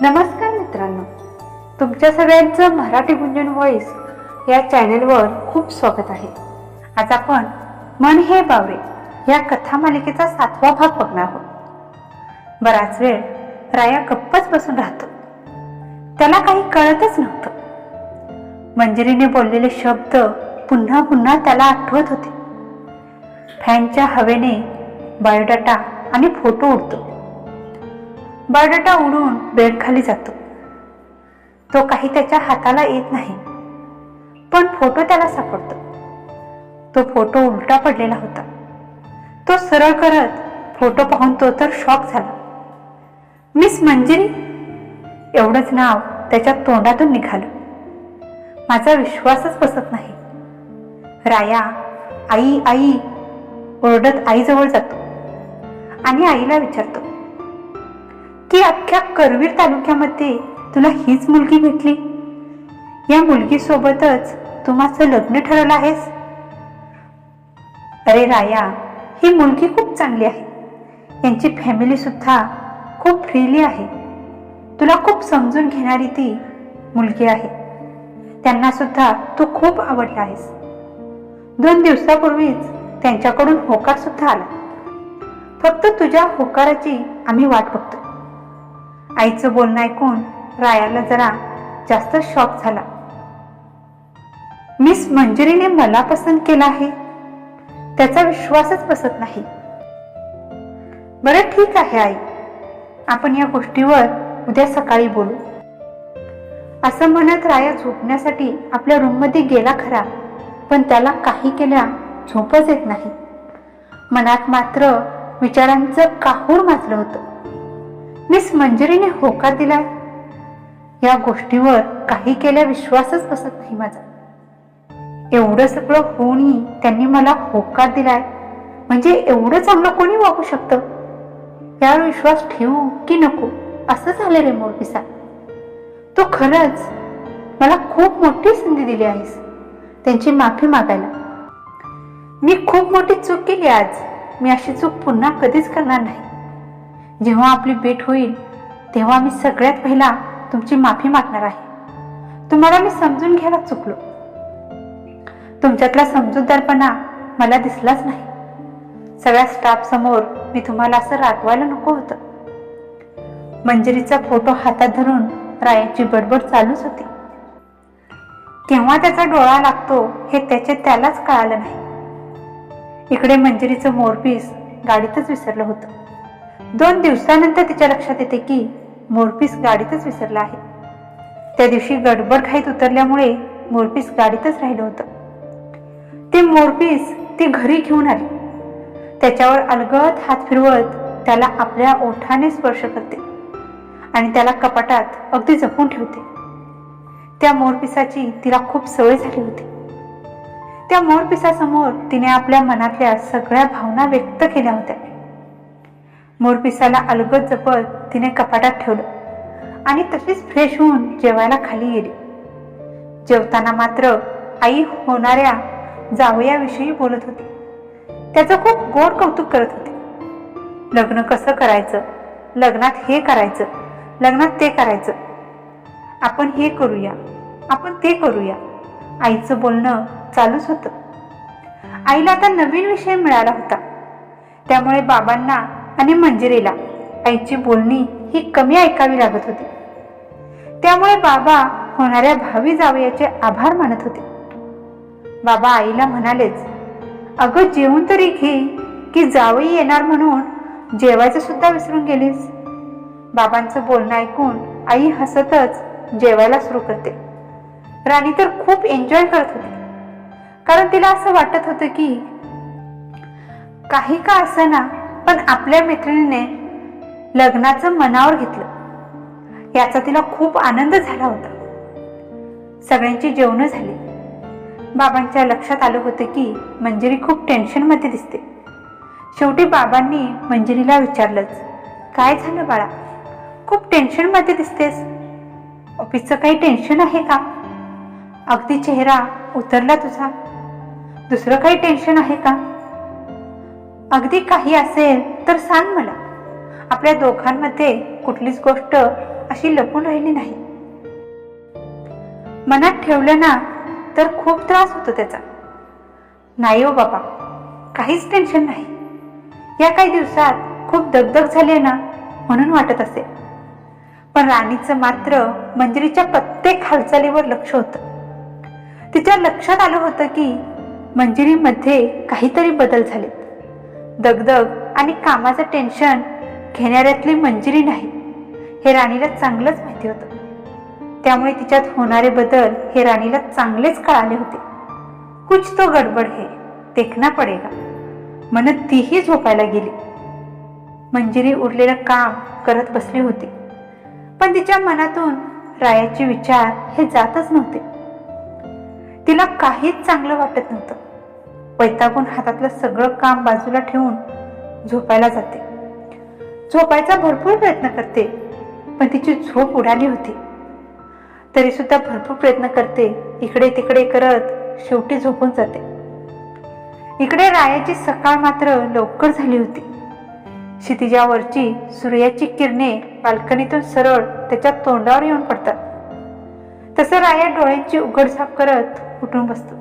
नमस्कार मित्रांनो. तुमच्या सगळ्यांचं मराठी गुंजन व्हॉइस या चॅनेलवर खूप स्वागत आहे. आज आपण मन हे बावरे या कथा मालिकेचा सातवा भाग बघणार आहोत. बराच वेळ राया गप्पच बसून राहतो. त्याला काही कळतच नव्हतं. मंजिरीने बोललेले शब्द पुन्हा पुन्हा त्याला आठवत होते. फॅनच्या हवेने बायोडाटा आणि फोटो उडतो. बायोडाटा उडून बेडखाली जातो. तो काही त्याच्या हाताला येत नाही पण फोटो त्याला सापडतो. तो फोटो उलटा पडलेला होता. तो सरळ करत फोटो पाहून तो तर शॉक झाला. मिस मंजिरी? एवढंच नाव त्याच्या तोंडातून निघालं. माझा विश्वासच बसत नाही. राया आई आई ओरडत आईजवळ जातो आणि आईला विचारतो. की अख्ख्या करवीर तालुक्यामध्ये तुला हीच मुलगी भेटली? या मुलगीसोबतच तू माझं लग्न ठरवलं आहेस? अरे राया ही मुलगी खूप चांगली आहे. यांची फॅमिली सुद्धा खूप फ्रीली आहे. तुला खूप समजून घेणारी ती मुलगी आहे. त्यांना सुद्धा तू खूप आवडला आहेस. दोन दिवसापूर्वीच त्यांच्याकडून होकार सुद्धा आला. फक्त तुझ्या होकाराची आम्ही वाट बघतो आईचं बोलणं ऐकून रायाला जरा जास्त शॉक झाला. मिस मंजुरीने मला पसंत केला आहे. त्याचा विश्वासच बसत नाही. बरं ठीक आहे आई. आपण या गोष्टीवर उद्या सकाळी बोलू. असं म्हणत राया झोपण्यासाठी आपल्या रूममध्ये गेला खरा पण त्याला काही केल्या झोपच येत नाही. मनात मात्र विचारांचं काहूर माजलं होतं. मिस मंजरीने होकार दिलाय. या गोष्टीवर काही केल्या विश्वासच बसत नाही माझा. एवढं सगळं होऊनही त्यांनी मला होकार दिलाय. म्हणजे एवढं चांगलं कोणी वागू शकतं? यावर विश्वास ठेवू की नको? असं झालं रे मोरपिसा. तू खरंच मला खूप मोठी संधी दिली आहेस त्यांची माफी मागायला. मी खूप मोठी चूक केली आज. मी अशी चूक पुन्हा कधीच करणार नाही. जेव्हा आपली भेट होईल तेव्हा मी सगळ्यात पहिला तुमची माफी मागणार आहे. तुम्हाला मी समजून घ्यायला चुकलो. तुमच्यातला समजूतदारपणा मला दिसलाच नाही. सगळ्या स्टाफ समोर मी तुम्हाला असं रागवायला नको होतं. मंजिरीचा फोटो हातात धरून रायाची बडबड चालूच होती. केव्हा त्याचा डोळा लागतो हे त्याचे त्यालाच कळालं नाही. इकडे मंजिरीचं मोरपीस गाडीतच विसरलं होतं. दोन दिवसानंतर तिच्या लक्षात येते की मोरपीस गाडीतच विसरला आहे. त्या दिवशी गडबड घाईत उतरल्यामुळे मोरपीस गाडीतच राहिलं होतं. ते मोरपीस ती घरी घेऊन आली. त्याच्यावर अलगद हात फिरवत त्याला आपल्या ओठाने स्पर्श करते आणि त्याला कपाटात अगदी जपून ठेवते. त्या मोरपिसाची तिला खूप सवय झाली होती. त्या मोरपिसासमोर तिने आपल्या मनातल्या सगळ्या भावना व्यक्त केल्या होत्या. मोरपिसाला अलगद जपत तिने कपाटात ठेवलं आणि तशीच फ्रेश होऊन जेवायला खाली गेली. जेवताना मात्र आई होणाऱ्या जावयाविषयी बोलत होती. त्याचं खूप गोड कौतुक करत होते. लग्न कसं करायचं? लग्नात हे करायचं? लग्नात ते करायचं? आपण हे करूया. आपण ते करूया. आईचं बोलणं चालूच होतं. आईला आता नवीन विषय मिळाला होता. त्यामुळे बाबांना आणि मंजिरीला. आईची बोलणी ही कमी ऐकावी लागत होती. त्यामुळे बाबा होणाऱ्या भावी जावयाचे आभार मानत होते. बाबा आईला म्हणालेच अगं जेवून तरी घे की जावई येणार म्हणून जेवायचं सुद्धा विसरून गेलीस. बाबांचं बोलणं ऐकून आई हसतच जेवायला सुरू करते. राणी तर खूप एन्जॉय करत होती. कारण तिला असं वाटत होतं की काही का ना पण आपल्या मैत्रिणीने लग्नाचं मनावर घेतलं. याचा तिला खूप आनंद झाला होता. सगळ्यांची जेवणं झाली. बाबांच्या लक्षात आलं होतं की मंजिरी खूप टेन्शनमध्ये दिसते. शेवटी बाबांनी मंजिरीला विचारलंच काय झालं बाळा? खूप टेन्शनमध्ये दिसतेस. ऑफिसचं काही टेन्शन आहे का? अगदी चेहरा उतरला तुझा. दुसरं काही टेन्शन आहे का? अगदी काही असेल तर सांग मला. आपल्या दोघांमध्ये कुठलीच गोष्ट अशी लपून राहिली नाही. मनात ठेवलं ना तर खूप त्रास होतो त्याचा. नाही हो बाबा काहीच टेन्शन नाही. या काही दिवसात खूप दगदग झाली आहे ना म्हणून वाटत असेल. पण राणीचं मात्र मंजिरीच्या प्रत्येक हालचालीवर लक्ष होतं. तिच्या लक्षात आलं होतं की मंजिरीमध्ये काहीतरी बदल झाले. दगदग आणि कामाचं टेन्शन घेणाऱ्यातली मंजिरी नाही. हे राणीला चांगलंच माहिती होतं. त्यामुळे तिच्यात होणारे बदल हे राणीला चांगलेच कळाले होते. कुछ तो गडबड हे देखना पडेगा. म्हणत तीही झोपायला गेली. मंजिरी उरलेलं काम करत बसली होती. पण तिच्या मनातून रायाचे विचार हे जातच नव्हते. तिला काहीच चांगलं वाटत नव्हतं. वैतागून हातातलं सगळं काम बाजूला ठेवून झोपायला जाते. झोपायचा भरपूर प्रयत्न करते पण तिची झोप उडाली होती. तरी सुद्धा भरपूर प्रयत्न करते इकडे तिकडे करत शेवटी झोपून जाते. इकडे रायाची सकाळ मात्र लवकर झाली होती. क्षितिजावरची सूर्याची किरणे बाल्कनीतून सरळ त्याच्या तोंडावर येऊन पडतात. तसं राया डोळ्यांची उघडझाप करत उठून बसतो.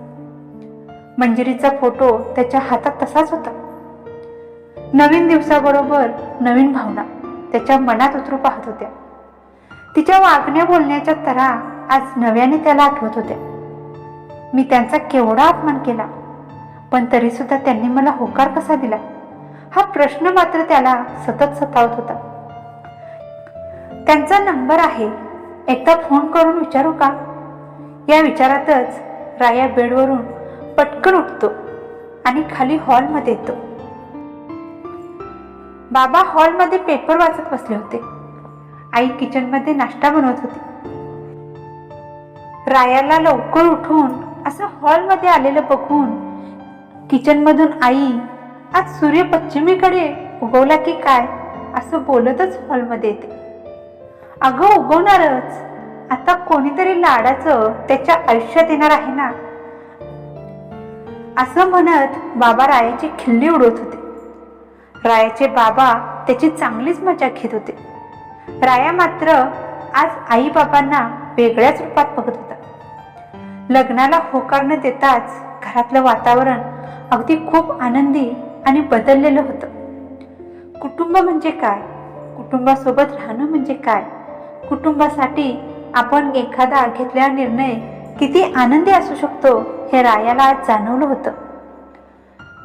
मंजिरीचा फोटो त्याच्या हातात तसाच होता. नवीन दिवसाबरोबर नवीन भावना त्याच्या मनात उतरू पाहत होत्या. तिच्या वागण्या बोलण्याच्या तरा आज नव्याने त्याला आठवत होत्या. मी त्यांचा केवढा अपमान केला पण तरी सुद्धा त्यांनी मला होकार कसा दिला? हा प्रश्न मात्र त्याला सतत सतावत होता. त्यांचा नंबर आहे एकदा फोन करून विचारू का? या विचारातच राया बेडवरून पटकन उठतो आणि खाली हॉलमध्ये येतो. बाबा हॉलमध्ये पेपर वाचत बसले होते. आई किचनमध्ये नाश्ता बनवत होती. रायाला लवकर उठून असं हॉलमध्ये आलेलं बघून किचनमधून आई आज सूर्य पश्चिमेकडे उगवला की काय? असं बोलतच हॉलमध्ये येते. अगं उगवणारच. आता कोणीतरी लाडाचं त्याच्या आयुष्यात येणार आहे ना? असं म्हणत बाबा रायाची खिल्ली उडवत होते. रायाचे बाबा त्याची चांगलीच मजा घेत होते. राया मात्र आज आई बाबांना वेगळ्याच रूपात बघत होता. लग्नाला होकार न देताच घरातलं वातावरण अगदी खूप आनंदी आणि बदललेलं होतं. कुटुंब म्हणजे काय? कुटुंबासोबत राहणं म्हणजे काय? कुटुंबासाठी आपण एखादा घेतलेला निर्णय किती आनंदी असू शकतो? हे रायाला आज जाणवलं होतं.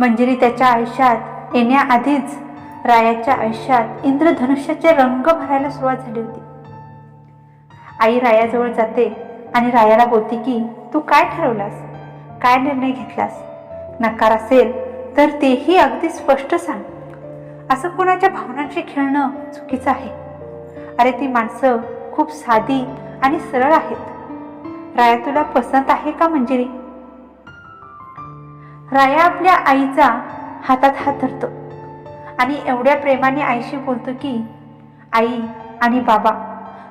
मंजिरी त्याच्या आयुष्यात येण्याआधीच रायाच्या आयुष्यात इंद्रधनुष्याचे रंग भरायला सुरुवात झाली होती. आई रायाजवळ जाते आणि रायाला बोलते की तू काय ठरवलास? काय निर्णय घेतलास? नकार असेल तर तेही अगदी स्पष्ट सांग. असं कोणाच्या भावनांशी खेळणं चुकीचं आहे. अरे ती माणसं खूप साधी आणि सरळ आहेत. राया तुला पसंत आहे का मंजिरी? राया आपल्या आईचा हातात हात धरतो. आणि एवढ्या प्रेमाने आईशी बोलतो की आई आणि बाबा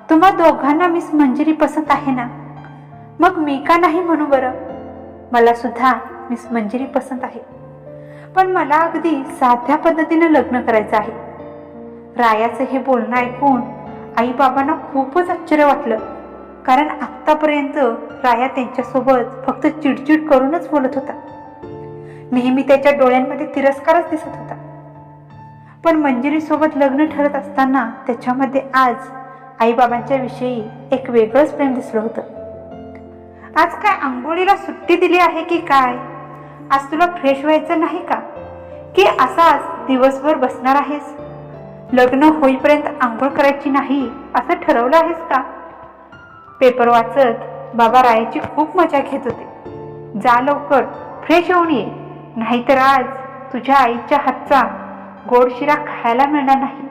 तुम्हा दोघांना मिस मंजिरी पसंत आहे ना? मग मी का नाही म्हणू बरं? मला सुद्धा मिस मंजिरी पसंत आहे. पण मला अगदी साध्या पद्धतीनं लग्न करायचं आहे. रायाचं हे बोलणं ऐकून आई बाबांना खूपच आश्चर्य वाटलं. कारण आत्तापर्यंत राया त्यांच्यासोबत फक्त चिडचिड करूनच बोलत होता. नेहमी त्याच्या डोळ्यांमध्ये तिरस्कारच दिसत होता. पण मंजिरीसोबत लग्न ठरत असताना त्याच्यामध्ये आज आईबाबांच्या विषयी एक वेगळंच प्रेम दिसलं होतं. आज काय आंघोळीला सुट्टी दिली आहे की काय? आज तुला फ्रेश व्हायचं नाही का? की असाच दिवसभर बसणार आहेस? लग्न होईपर्यंत आंघोळ करायची नाही असं ठरवलं आहेस का? पेपर वाचत बाबा रायाची खूप मजा घेत होते. जा लवकर फ्रेश होऊन ये. नाहीतर आज तुझ्या आईच्या हातचा गोडशिरा खायला मिळणार नाही.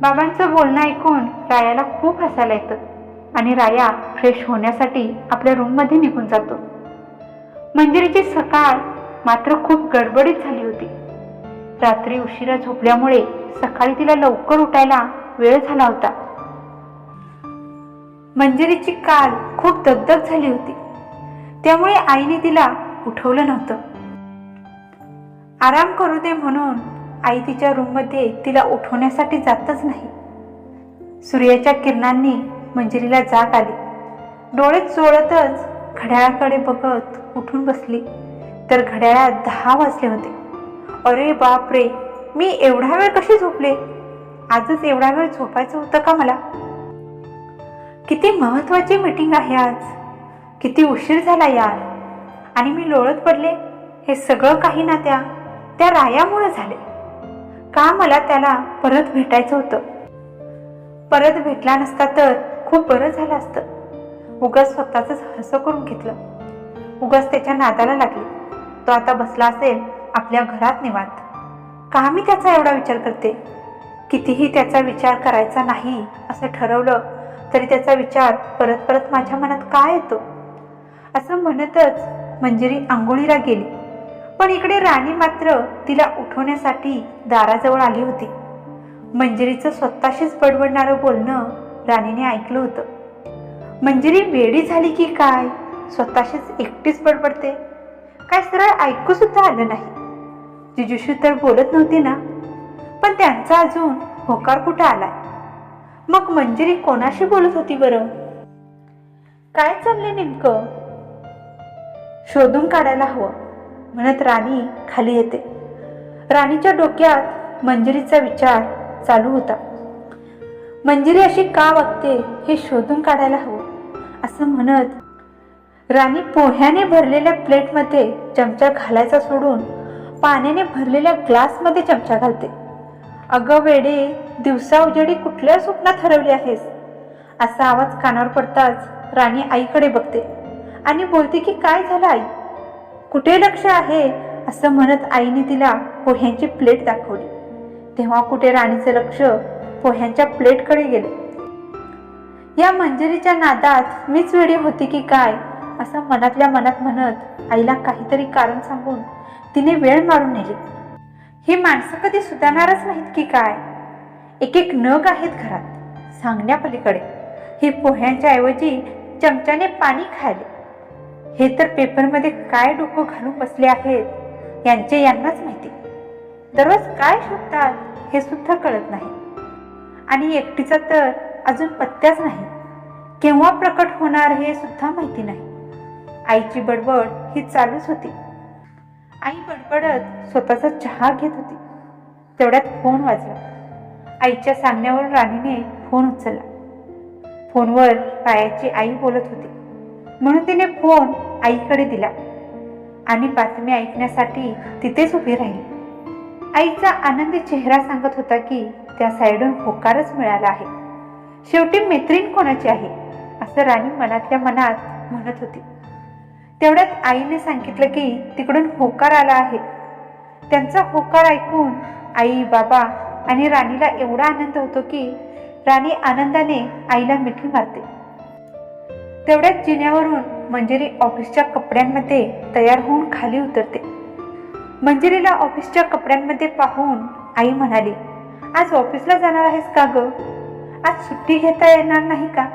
बाबांचं बोलणं ऐकून रायाला खूप हसायला येतं आणि राया फ्रेश होण्यासाठी आपल्या रूममध्ये निघून जातो. मंजिरीची सकाळ मात्र खूप गडबडीत झाली होती. रात्री उशिरा झोपल्यामुळे सकाळी तिला लवकर उठायला वेळ झाला होता. मंजिरीची काल खूप दगदग झाली होती. त्यामुळे आईने तिला उठवलं नव्हतं. आराम करू दे म्हणून आई तिच्या रूममध्ये तिला उठवण्यासाठी जातच नाही. सूर्याच्या किरणांनी मंजिरीला जाग आली. डोळे चोळतच घड्याळाकडे बघत उठून बसली. तर घड्याळात दहा वाजले होते. अरे बाप रे मी एवढा वेळ कशी झोपले? आजच एवढा वेळ झोपायचं होतं का मला? किती महत्वाची मीटिंग आहे आज. किती उशीर झाला यार. आणि मी लोळत पडले. हे सगळं काही ना त्या. त्या रायामुळे झाले. का मला त्याला परत भेटायचं होतं? परत भेटला नसता तर खूप बरं झालं असतं. उगाच स्वतःच हसं करून घेतलं. उगाच त्याच्या नादाला लागली. तो आता बसला असेल आपल्या घरात निवांत. का मी त्याचा एवढा विचार करते? कितीही त्याचा विचार करायचा नाही असं ठरवलं तरी त्याचा विचार परत परत माझ्या मनात का येतो? असं म्हणतच मंजिरी आंघोळीला गेली. पण इकडे राणी मात्र तिला उठवण्यासाठी दाराजवळ आली होती. मंजिरीचं स्वतःशीच बडबडणारं बोलणं राणीने ऐकलं होतं. मंजिरी वेडी झाली की काय? स्वतःशीच एकटीच बडबडते. काय सरळ ऐकू सुद्धा आलं नाही. जिजुशी तर बोलत नव्हती ना. पण त्यांचा अजून होकार कुठं आलाय? मग मंजिरी कोणाशी बोलत होती बरं? काय चाललंय नेमकं? शोधून काढायला हवं. म्हणत राणी खाली येते. राणीच्या डोक्यात मंजिरीचा विचार चालू होता. मंजिरी अशी का वागते हे शोधून काढायला हवं असं म्हणत राणी पोह्याने भरलेल्या प्लेटमध्ये चमचा घालायचा सोडून पाण्याने भरलेल्या ग्लासमध्ये चमचा घालते. अगं वेडे दिवसा उजेडी कुठल्या स्वप्नात हरवली आहेस? असा आवाज कानावर पडताच राणी आईकडे बघते आणि बोलते की काय झालं आई? कुठे लक्ष आहे असं म्हणत आईने तिला पोह्यांची प्लेट दाखवली. तेव्हा कुठे राणीचं लक्ष पोह्यांच्या प्लेटकडे गेले. या मंजिरीच्या नादात मीच वेळी होती की काय? असं मनातल्या मनात म्हणत आईला काहीतरी कारण सांगून तिने वेळ मारून नेली. ही माणसं कधी सुधारणारच नाहीत की काय? एक एक नग आहेत घरात सांगण्यापलीकडे. ही पोह्यांच्या ऐवजी चमच्याने पाणी खायले. हे तर पेपरमध्ये काय डोकं घालून बसले आहेत? यांचे यांनाच माहिती. दररोज काय शोधतात हे सुद्धा कळत नाही. आणि एकटीचा तर अजून पत्त्याच नाही. केव्हा प्रकट होणार हे सुद्धा माहिती नाही. आईची बडबड ही चालूच होती. आई बडबडत स्वतःचा चहा घेत होती. तेवढ्यात फोन वाजला. आईच्या सांगण्यावरून राणीने फोन उचलला. फोनवर पायाची आई बोलत होती. म्हणून तिने फोन आईकडे दिला. आणि बातमी ऐकण्यासाठी तिथेच उभी राहिली. आईचा आनंदी चेहरा सांगत होता की त्या साईडून होकारच मिळाला आहे. शेवटी मैत्रीण कोणाची आहे? असं राणी मनातल्या मनात म्हणत होती. तेवढ्यात आईने सांगितलं की तिकडून होकार आला आहे. त्यांचा होकार ऐकून आई बाबा आणि राणीला एवढा आनंद होतो की राणी आनंदाने आईला मिठी मारते. तेवढ्याच जिन्यावरून मंजिरी ऑफिसच्या कपड्यांमध्ये तयार होऊन खाली उतरते. मंजिरीला ऑफिसच्या कपड्यांमध्ये पाहून आई म्हणाली आज ऑफिसला जाणार आहेस का ग? आज सुट्टी घेता येणार नाही का?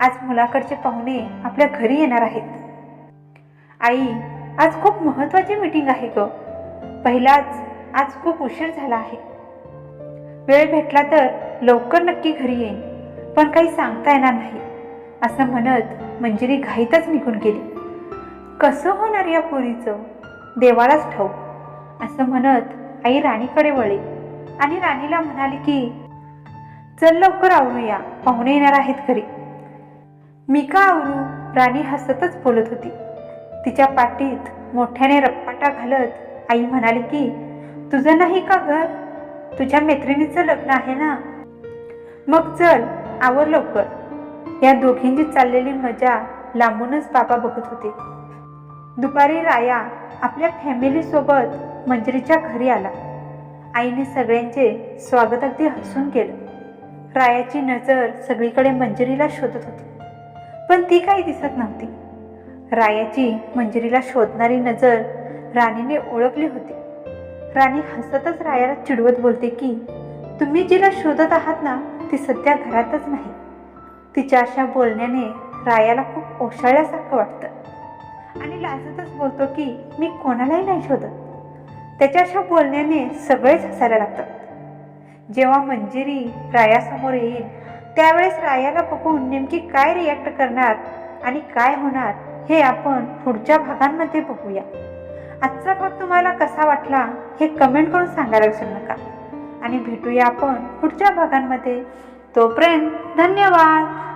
आज मुलाकडचे पाहुणे आपल्या घरी येणार आहेत. आई आज खूप महत्वाची मीटिंग आहे ग. पहिलाच आज खूप उशीर झाला आहे. वेळ भेटला तर लवकर नक्की घरी येईन पण काही सांगता येणार नाही. असं म्हणत मंजिरी घाईतच निघून गेली. कसं होणार या पोरीचं? देवालाच ठाऊक. असं म्हणत आई राणीकडे वळली. आणि राणीला म्हणाली की चल लवकर आवरूया पाहुणे येणार आहेत घरी. मी का आवरू? राणी हसतच बोलत होती. तिच्या पाठीत मोठ्याने रप्पाटा घालत आई म्हणाली की तुझं नाही का घर? तुझ्या मैत्रिणीचं लग्न आहे ना? मग चल आवर लवकर. या दोघींची चाललेली मजा लांबूनच बाबा बघत होते. दुपारी राया आपल्या फॅमिलीसोबत मंजरीच्या घरी आला. आईने सगळ्यांचे स्वागत अगदी हसून केलं. रायाची नजर सगळीकडे मंजरीला शोधत होती. पण ती काही दिसत नव्हती. रायाची मंजरीला शोधणारी नजर राणीने ओळखली होती. राणी हसतच रायाला चिडवत बोलते की तुम्ही जिला शोधत आहात ना ती सध्या घरातच नाही. तिच्या अशा बोलण्याने रायाला खूप ओशाळल्यासारखं वाटतं. आणि लाजतच बोलतो की मी कोणालाही नाही शोधत. त्याच्या अशा बोलण्याने सगळेच हसायला लागतात. जेव्हा मंजिरी रायासमोर येईल त्यावेळेस रायाला बघून नेमकी काय रिॲक्ट करणार आणि काय होणार हे आपण पुढच्या भागांमध्ये बघूया. आजचा भाग तुम्हाला कसा वाटला हे कमेंट करून सांगायला विसरू नका. आणि भेटूया आपण पुढच्या भागांमध्ये. तोपर्यंत धन्यवाद.